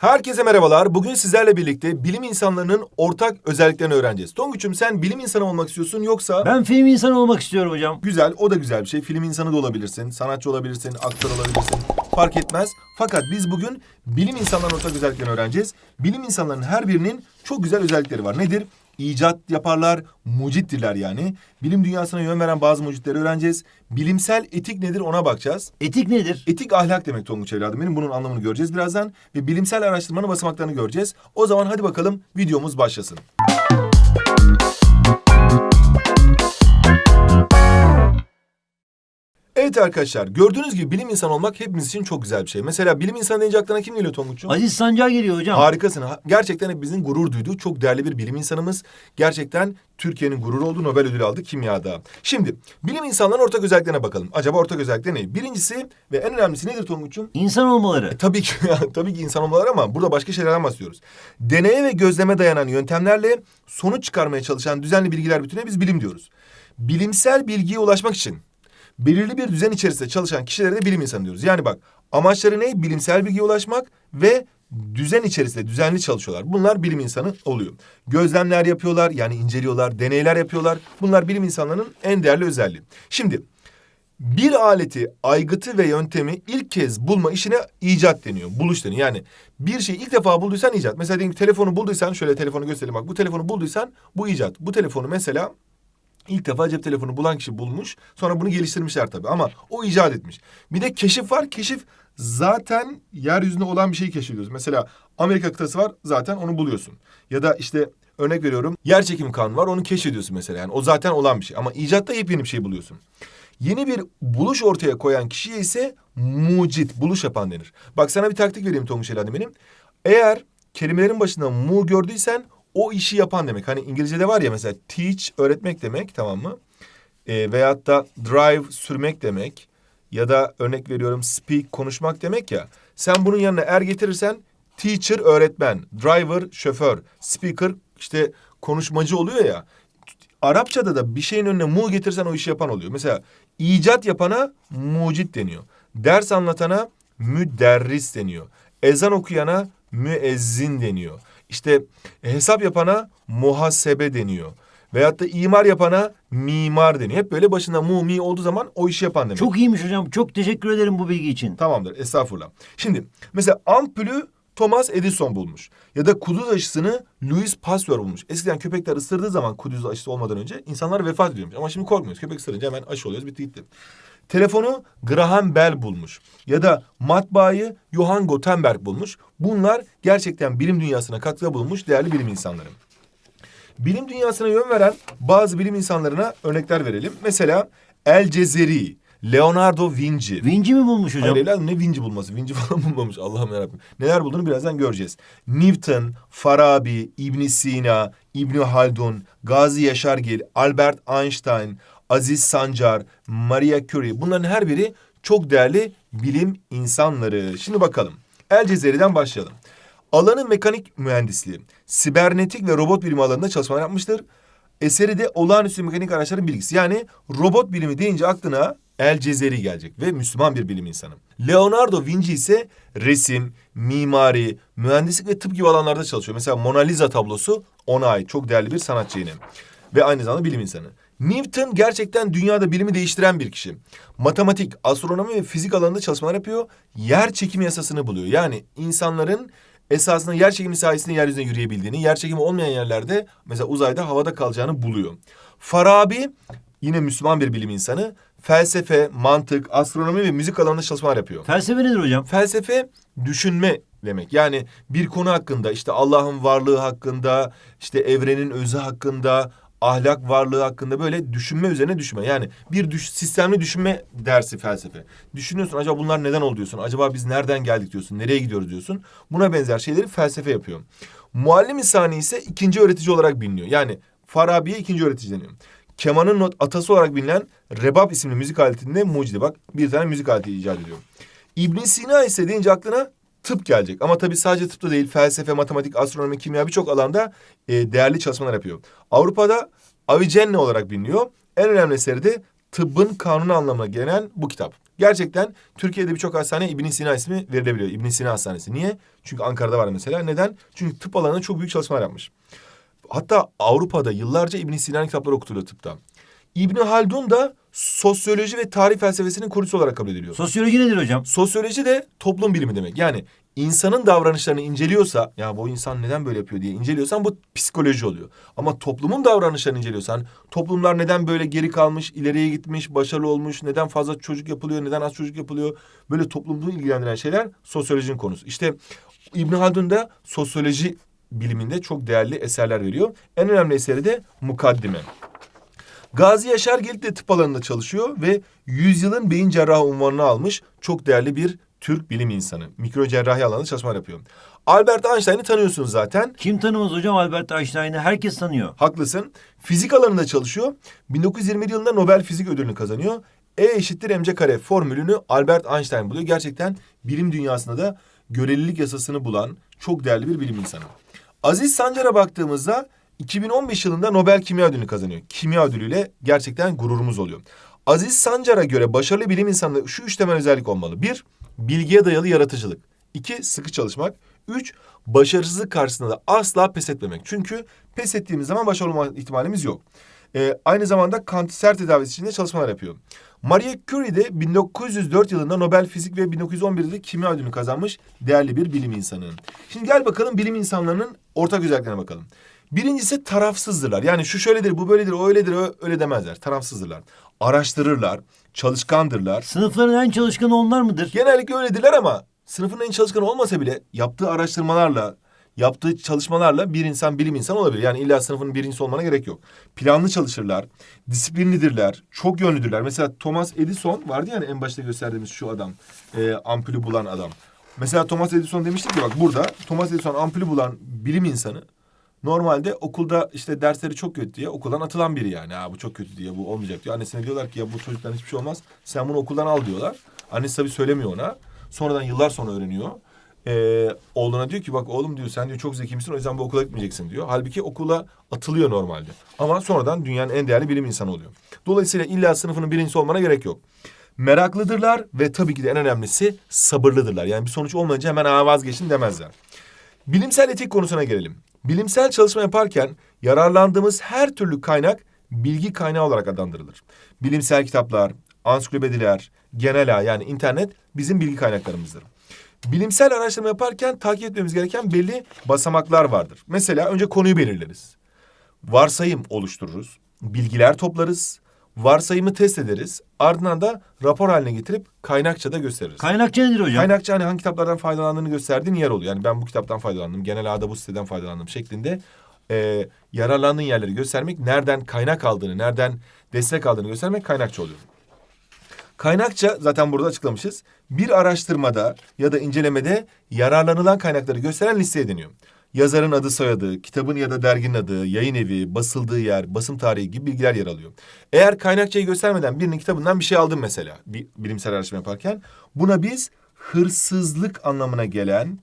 Herkese merhabalar. Bugün sizlerle birlikte bilim insanlarının ortak özelliklerini öğreneceğiz. Tonguç'um sen bilim insanı olmak istiyorsun yoksa... Ben film insanı olmak istiyorum hocam. Güzel, o da güzel bir şey. Film insanı da olabilirsin, sanatçı olabilirsin, aktör olabilirsin. Fark etmez. Fakat biz bugün bilim insanlarının ortak özelliklerini öğreneceğiz. Bilim insanlarının her birinin çok güzel özellikleri var. Nedir? İcat yaparlar, mucittirler yani. Bilim dünyasına yön veren bazı mucitleri öğreneceğiz. Bilimsel etik nedir ona bakacağız. Etik nedir? Etik ahlak demek Tonguç evladım benim. Bunun anlamını göreceğiz birazdan. Ve bilimsel araştırmanın basamaklarını göreceğiz. O zaman hadi bakalım videomuz başlasın. Evet arkadaşlar gördüğünüz gibi bilim insanı olmak hepimiz için çok güzel bir şey. Mesela bilim insanı deyince aklına kim geliyor Tonguç'um? Aziz Sancar geliyor hocam. Harikasın. Ha- Gerçekten hepimizin gurur duyduğu çok değerli bir bilim insanımız. Gerçekten Türkiye'nin gurur olduğu Nobel ödülü aldı kimyada. Şimdi bilim insanlarının ortak özelliklerine bakalım. Acaba ortak özellikleri ne? Birincisi ve en önemlisi nedir Tonguç'um? İnsan olmaları. Tabii ki tabii ki insan olmaları ama burada başka şeylerden bahsediyoruz. Deneye ve gözleme dayanan yöntemlerle sonuç çıkarmaya çalışan düzenli bilgiler bütününe biz bilim diyoruz. Bilimsel bilgiye ulaşmak için belirli bir düzen içerisinde çalışan kişilere de bilim insanı diyoruz. Yani bak amaçları ne? Bilimsel bilgiye ulaşmak ve düzen içerisinde düzenli çalışıyorlar. Bunlar bilim insanı oluyor. Gözlemler yapıyorlar yani inceliyorlar, deneyler yapıyorlar. Bunlar bilim insanlarının en değerli özelliği. Şimdi bir aleti, aygıtı ve yöntemi ilk kez bulma işine icat deniyor. Buluş deniyor. Yani bir şeyi ilk defa bulduysan icat. Mesela diyelim telefonu bulduysan, şöyle telefonu göstereyim bak. Bu telefonu bulduysan bu icat. Bu telefonu mesela ilk defa cep telefonu bulan kişi bulmuş. Sonra bunu geliştirmişler tabii ama o icat etmiş. Bir de keşif var. Keşif zaten yeryüzünde olan bir şeyi keşfediyoruz. Mesela Amerika kıtası var zaten onu buluyorsun. Ya da işte örnek veriyorum yer çekimi kanunu var onu keşfediyorsun mesela. Yani o zaten olan bir şey. Ama icatta yepyeni bir şey buluyorsun. Yeni bir buluş ortaya koyan kişiye ise mucit, buluş yapan denir. Bak sana bir taktik vereyim Tonguç Eladi benim. Eğer kelimelerin başında mu gördüysen o işi yapan demek. Hani İngilizce'de var ya mesela teach, öğretmek demek tamam mı? E, veyahut da drive, sürmek demek. Ya da örnek veriyorum speak, konuşmak demek ya. Sen bunun yanına er getirirsen teacher, öğretmen, driver, şoför, speaker işte konuşmacı oluyor ya. Arapçada da bir şeyin önüne mu getirsen o işi yapan oluyor. Mesela icat yapana mucit deniyor. Ders anlatana müderris deniyor. Ezan okuyana müezzin deniyor. İşte e, hesap yapana muhasebe deniyor. Veyahut da imar yapana mimar deniyor. Hep böyle başında mu mi olduğu zaman o işi yapan demek. Çok iyiymiş hocam. Çok teşekkür ederim bu bilgi için. Tamamdır estağfurullah. Şimdi mesela ampulü Thomas Edison bulmuş. Ya da kuduz aşısını Louis Pasteur bulmuş. Eskiden köpekler ısırdığı zaman kuduz aşısı olmadan önce insanlar vefat ediyormuş. Ama şimdi korkmuyoruz. Köpek ısırınca hemen aşı oluyoruz bitti gitti. Telefonu Graham Bell bulmuş. Ya da matbaayı Johann Gutenberg bulmuş. Bunlar gerçekten bilim dünyasına katkıda bulunmuş değerli bilim insanları. Bilim dünyasına yön veren bazı bilim insanlarına örnekler verelim. Mesela El Cezeri, Leonardo Vinci. Vinci mi bulmuş hocam? Hayır evladım ne Vinci bulması? Vinci falan bulmamış Allah'ım yarabbim. Neler bulduğunu birazdan göreceğiz. Newton, Farabi, İbn Sina, İbn Haldun, Gazi Yaşargil, Albert Einstein, Aziz Sancar, Maria Curie bunların her biri çok değerli bilim insanları. Şimdi bakalım. El Cezeri'den başlayalım. Alanı mekanik mühendisliği, sibernetik ve robot bilimi alanında çalışmalar yapmıştır. Eseri de olağanüstü mekanik araçların bilgisi. Yani robot bilimi deyince aklına El Cezeri gelecek ve Müslüman bir bilim insanı. Leonardo Vinci ise resim, mimari, mühendislik ve tıp gibi alanlarda çalışıyor. Mesela Mona Lisa tablosu ona ait. Çok değerli bir sanatçı yine. Ve aynı zamanda bilim insanı. Newton gerçekten dünyada bilimi değiştiren bir kişi. Matematik, astronomi ve fizik alanında çalışmalar yapıyor. Yer çekimi yasasını buluyor. Yani insanların esasında yer çekimi sayesinde yeryüzünde yürüyebildiğini, yer çekimi olmayan yerlerde mesela uzayda havada kalacağını buluyor. Farabi yine Müslüman bir bilim insanı. Felsefe, mantık, astronomi ve müzik alanında çalışmalar yapıyor. Felsefe nedir hocam? Felsefe düşünme demek. Yani bir konu hakkında işte Allah'ın varlığı hakkında, işte evrenin özü hakkında, ahlak varlığı hakkında böyle düşünme üzerine düşünme. Yani bir düş, sistemli düşünme dersi felsefe. Düşünüyorsun acaba bunlar neden oldu diyorsun. Acaba biz nereden geldik diyorsun. Nereye gidiyoruz diyorsun. Buna benzer şeyleri felsefe yapıyor. Muallim-i ise ikinci öğretici olarak biliniyor. Yani Farabi'ye ikinci öğretici deniyor. Kemanın not atası olarak bilinen rebab isimli müzik aletinde mucidi. Bak bir tane müzik aleti icat ediyor. İbn Sina ise deyince aklına tıp gelecek. Ama tabii sadece tıpta değil felsefe, matematik, astronomi, kimya birçok alanda e, değerli çalışmalar yapıyor. Avrupa'da Avicenna olarak biliniyor. En önemli eseri de tıbbın kanunu anlamına gelen bu kitap. Gerçekten Türkiye'de birçok hastaneye İbn Sina ismi verilebiliyor. İbn Sina Hastanesi. Niye? Çünkü Ankara'da var mesela. Neden? Çünkü tıp alanında çok büyük çalışmalar yapmış. Hatta Avrupa'da yıllarca İbn Sina'nın kitapları okutuluyor tıpta. İbn Haldun da sosyoloji ve tarih felsefesinin kurucusu olarak kabul ediliyor. Sosyoloji nedir hocam? Sosyoloji de toplum bilimi demek. Yani insanın davranışlarını inceliyorsa, ya bu insan neden böyle yapıyor diye inceliyorsan bu psikoloji oluyor. Ama toplumun davranışlarını inceliyorsan, toplumlar neden böyle geri kalmış, ileriye gitmiş, başarılı olmuş, neden fazla çocuk yapılıyor, neden az çocuk yapılıyor, böyle toplumu ilgilendiren şeyler sosyolojinin konusu. İşte İbn Haldun da sosyoloji biliminde çok değerli eserler veriyor. En önemli eseri de Mukaddime. Gazi Yaşar Gelik de tıp alanında çalışıyor ve yüzyılın beyin cerrahı unvanını almış çok değerli bir Türk bilim insanı. Mikro cerrahi alanında çalışmalar yapıyor. Albert Einstein'ı tanıyorsunuz zaten. Kim tanımaz hocam Albert Einstein'ı? Herkes tanıyor. Haklısın. Fizik alanında çalışıyor. 1921 yılında Nobel Fizik Ödülünü kazanıyor. E eşittir mc kare formülünü Albert Einstein buluyor. Gerçekten bilim dünyasında da görelilik yasasını bulan çok değerli bir bilim insanı. Aziz Sancar'a baktığımızda 2015 yılında Nobel Kimya Ödülünü kazanıyor. Kimya ödülüyle gerçekten gururumuz oluyor. Aziz Sancar'a göre başarılı bilim insanında şu üç temel özellik olmalı. Bir, bilgiye dayalı yaratıcılık. İki, sıkı çalışmak. Üç, başarısızlık karşısında da asla pes etmemek. Çünkü pes ettiğimiz zaman başarılı olma ihtimalimiz yok. Ee, aynı zamanda kanser tedavisi için de çalışmalar yapıyor. Marie Curie de 1904 yılında Nobel Fizik ve 1911'de de Kimya Ödülünü kazanmış değerli bir bilim insanı. Şimdi gel bakalım bilim insanlarının ortak özelliklerine bakalım. Birincisi tarafsızdırlar. Yani şu şöyledir, bu böyledir, o öyledir, o öyle demezler. Tarafsızdırlar. Araştırırlar, çalışkandırlar. Sınıfların en çalışkanı onlar mıdır? Genellikle öyledirler ama sınıfın en çalışkanı olmasa bile yaptığı araştırmalarla, yaptığı çalışmalarla bir insan bilim insanı olabilir. Yani illa sınıfın birincisi olmana gerek yok. Planlı çalışırlar, disiplinlidirler, çok yönlüdürler. Mesela Thomas Edison vardı yani en başta gösterdiğimiz şu adam, e, ampulü bulan adam. Mesela Thomas Edison demiştik ki bak burada Thomas Edison ampulü bulan bilim insanı normalde okulda işte dersleri çok kötü diye okuldan atılan biri yani. Ha bu çok kötü diye bu olmayacak diyor. Annesine diyorlar ki ya bu çocuktan hiçbir şey olmaz. Sen bunu okuldan al diyorlar. Annesi tabii söylemiyor ona. Sonradan yıllar sonra öğreniyor. Ee, oğluna diyor ki bak oğlum diyor sen diyor çok zeki misin o yüzden bu okula gitmeyeceksin diyor. Halbuki okula atılıyor normalde. Ama sonradan dünyanın en değerli bilim insanı oluyor. Dolayısıyla illa sınıfının birincisi olmana gerek yok. Meraklıdırlar ve tabii ki de en önemlisi sabırlıdırlar. Yani bir sonuç olmayınca hemen Aa, vazgeçin demezler. Bilimsel etik konusuna gelelim. Bilimsel çalışma yaparken yararlandığımız her türlü kaynak bilgi kaynağı olarak adlandırılır. Bilimsel kitaplar, ansiklopediler, genel ağ yani internet bizim bilgi kaynaklarımızdır. Bilimsel araştırma yaparken takip etmemiz gereken belli basamaklar vardır. Mesela önce konuyu belirleriz. Varsayım oluştururuz. Bilgiler toplarız. Varsayımı test ederiz. Ardından da rapor haline getirip kaynakça da gösteririz. Kaynakçı nedir hocam? Kaynakça hani hangi kitaplardan faydalandığını gösterdiğin yer oluyor. Yani ben bu kitaptan faydalandım, genel ağda bu siteden faydalandım şeklinde e, yararlandığın yerleri göstermek, nereden kaynak aldığını, nereden destek aldığını göstermek kaynakça oluyor. Kaynakça zaten burada açıklamışız. Bir araştırmada ya da incelemede yararlanılan kaynakları gösteren listeye deniyor. Yazarın adı soyadı, kitabın ya da derginin adı, yayın evi, basıldığı yer, basım tarihi gibi bilgiler yer alıyor. Eğer kaynakçayı göstermeden birinin kitabından bir şey aldın mesela bir bilimsel araştırma yaparken buna biz hırsızlık anlamına gelen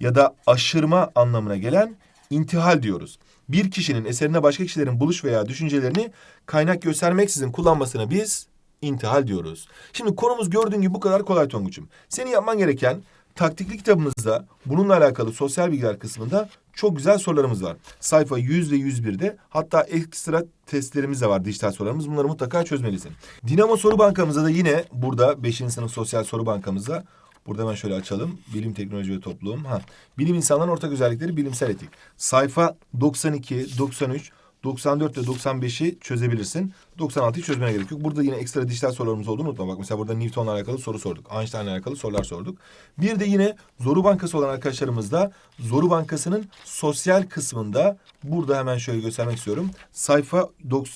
ya da aşırma anlamına gelen intihal diyoruz. Bir kişinin eserine başka kişilerin buluş veya düşüncelerini kaynak göstermeksizin kullanmasına biz intihal diyoruz. Şimdi konumuz gördüğün gibi bu kadar kolay Tonguç'um. Senin yapman gereken taktikli kitabımızda bununla alakalı sosyal bilgiler kısmında çok güzel sorularımız var. Sayfa 100 ve 101'de hatta ekstra testlerimiz de var dijital sorularımız. Bunları mutlaka çözmelisin. Dinamo Soru Bankamızda da yine burada 5. sınıf sosyal soru bankamızda Burada hemen şöyle açalım. Bilim, teknoloji ve toplum. Ha. Bilim insanların ortak özellikleri bilimsel etik. Sayfa 92, 93, 94 ve 95'i çözebilirsin. 96'yı çözmene gerek yok. Burada yine ekstra dijital sorularımız olduğunu unutma. Bak mesela burada Newton'la alakalı soru sorduk. Einstein'la alakalı sorular sorduk. Bir de yine Zoru Bankası olan arkadaşlarımız da Zoru Bankası'nın sosyal kısmında burada hemen şöyle göstermek istiyorum. Sayfa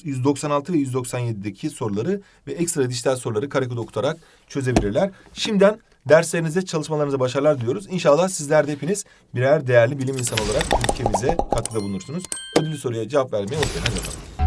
196 ve 197'deki soruları ve ekstra dijital soruları karekod okutarak çözebilirler. Şimdiden Derslerinize, çalışmalarınıza başarılar diliyoruz. İnşallah sizler de hepiniz birer değerli bilim insanı olarak ülkemize katkıda bulunursunuz. Ödüllü soruya cevap vermeyi unutmayın. Hadi bakalım.